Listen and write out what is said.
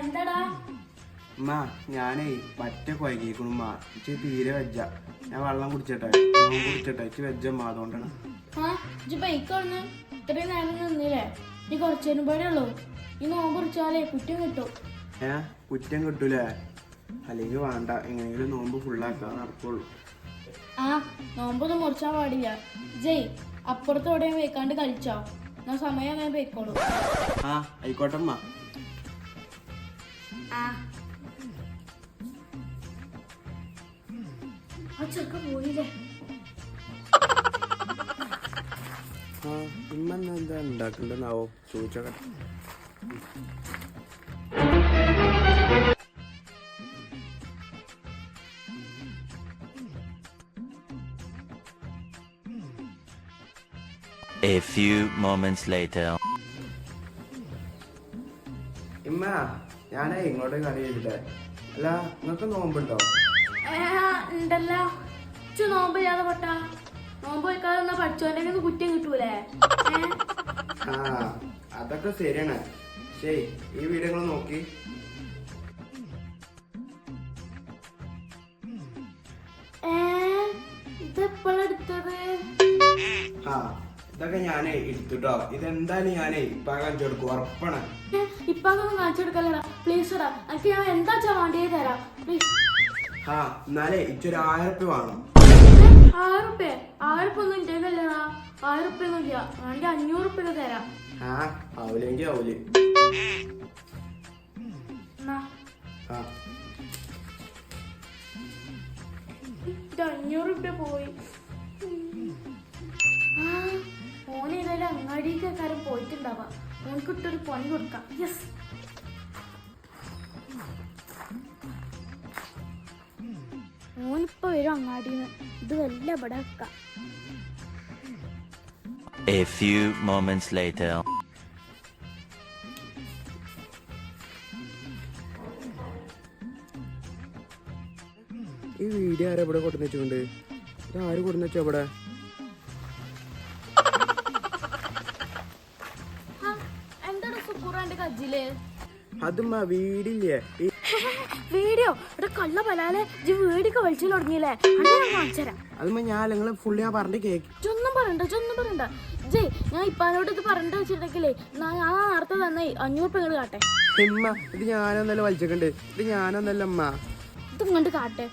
എന്താടാ? ഉമ്മ ഞാനേ പറ്റ കൊയക്കിക്കണു ഉമ്മ. ഇച്ച് തീരെ വെജ്ജ. ഞാൻ വെള്ളം കുടിച്ചട്ടെ. നോമ്പ് കുടിച്ചട്ടെ. ഇച്ച് വെജ്ജ ഉമ്മ അതുകൊണ്ടാണ്. ഇത്രയും നേരം നിന്നില്ലേ? നീ കുറച്ചു നേരം ഉള്ളൂ. ഈ നോമ്പ് കുറിച്ചാലേ കുറ്റം കിട്ടും. ഏ കുറ്റം കിട്ടൂലേ? അല്ലെങ്കിൽ വേണ്ട. എങ്ങനെയെങ്കിലും നോമ്പ് ഫുള്ളാക്കാൻ നടക്കുള്ളൂ. ആ നോമ്പൊന്നും മുറിച്ചാൻ പാടില്ല. ജയ് അപ്പുറത്തോടെ വെക്കാണ്ട് കളിച്ചോ. എന്നാ സമയം ഞാൻ പോയിക്കോളൂ. ആ ആയിക്കോട്ടെ അമ്മ. ആ. ചെറുക്ക പോയില്ലേ? എന്താ ഉണ്ടാക്കണ്ടെന്നാവോ? ചോദിച്ചോട്ടെ A few moments later. ഇമ്മ ഞാനേ ഇങ്ങോട്ട് കറി ചെയ്തിട്ടേ അല്ല നിങ്ങൾക്ക് നോമ്പുണ്ടോ? ഉണ്ടല്ലോ. ഇച്ചു നോമ്പില്ലാതെ പൊട്ടാ. നോമ്പ് വെക്കാതെ നിന്നാ പഠിച്ചോന്റെ കുറ്റം കിട്ടൂലേ? ആ അതൊക്കെ ശരിയാണ്. ശരി ഈ വീഡിയോ നോക്കി. ഇതെപ്പോഴെടുത്തത് ആ ഇതൊക്കെ ഞാനേ എടുത്തുട്ടോ. ഇതെന്തായാലും ഞാനേ ഇപ്പൊ കാണിച്ചു കൊടുക്കും ഉറപ്പാണ്. ഇപ്പൊ അതൊന്നും കാണിച്ചു കൊടുക്കല്ലടാ. പ്ലീസ് എനിക്ക് ഞാൻ എന്താ വെച്ചാ വേണ്ടിയത് തരാം. പ്ലീസ് ആ എന്നാലേ ഇച്ചൊരു ആയിരം റുപ്യ വേണം ആയിരം ഒന്നും എന്റെ കല്ലടാ ആയിരം റുപ്യ ഒന്നും ഇല്ല. വേണമെങ്കിൽ അഞ്ഞൂറ് റുപ്യ തരാം. ആ ആവൂലെങ്കി ആവൂൽ. ആ. അഞ്ഞൂറ് റുപ്യ പോയി. ഓനക്ക് ഇട്ടൊരു പണി കൊടുക്കാം. യെസ് ഓനിപ്പോ വരും അങ്ങാടിന്ന്. ഇത് വല്ല ഇവിടെ വെക്കാം. A few moments later. ഈ വീഡിയോ ആരാ ഇവിടെ കൊടുന്നു വെച്ചിട്ടുണ്ട് ഇത് ആര് കൊടുന്നു വെച്ചോ ഇവിടെ സുക്കൂറാന്റെ കജ്ജിൽ അതുമ്മ വീടില്ലേ? ഈ വീഡിയോ ഇവിടെ കള്ള പലാലെ ഇജ്ജ് വീടിക്ക് വലിച്ചു തുടങ്ങിയില്ലേ? അന്നെ ഞാൻ കാണിച്ചുതരാം അതുമ്മ ഞാൻ നിങ്ങൾ ഫുള്ള് ഞാൻ പറഞ്ഞ കേക്ക്. ചൊന്നും പറയണ്ട ചൊന്നും പറയണ്ട. ജയ് ഞാൻ ഇപ്പാനോട് ഇത് പറഞ്ഞ വെച്ചിട്ടുണ്ടെങ്കിലേ നാ- ഞാൻ നേരത്തെ തന്നെ അഞ്ഞൂറ് രൂപ ഇങ്ങോട്ട് കാട്ടെ. ഉമ്മ ഇത് ഞാനൊന്നല്ല വലിച്ചേക്കണ്ട്. ഇത് ഞാനൊന്നല്ല അമ്മ ഇത് ഇങ്ങോട്ട് കാട്ടെ.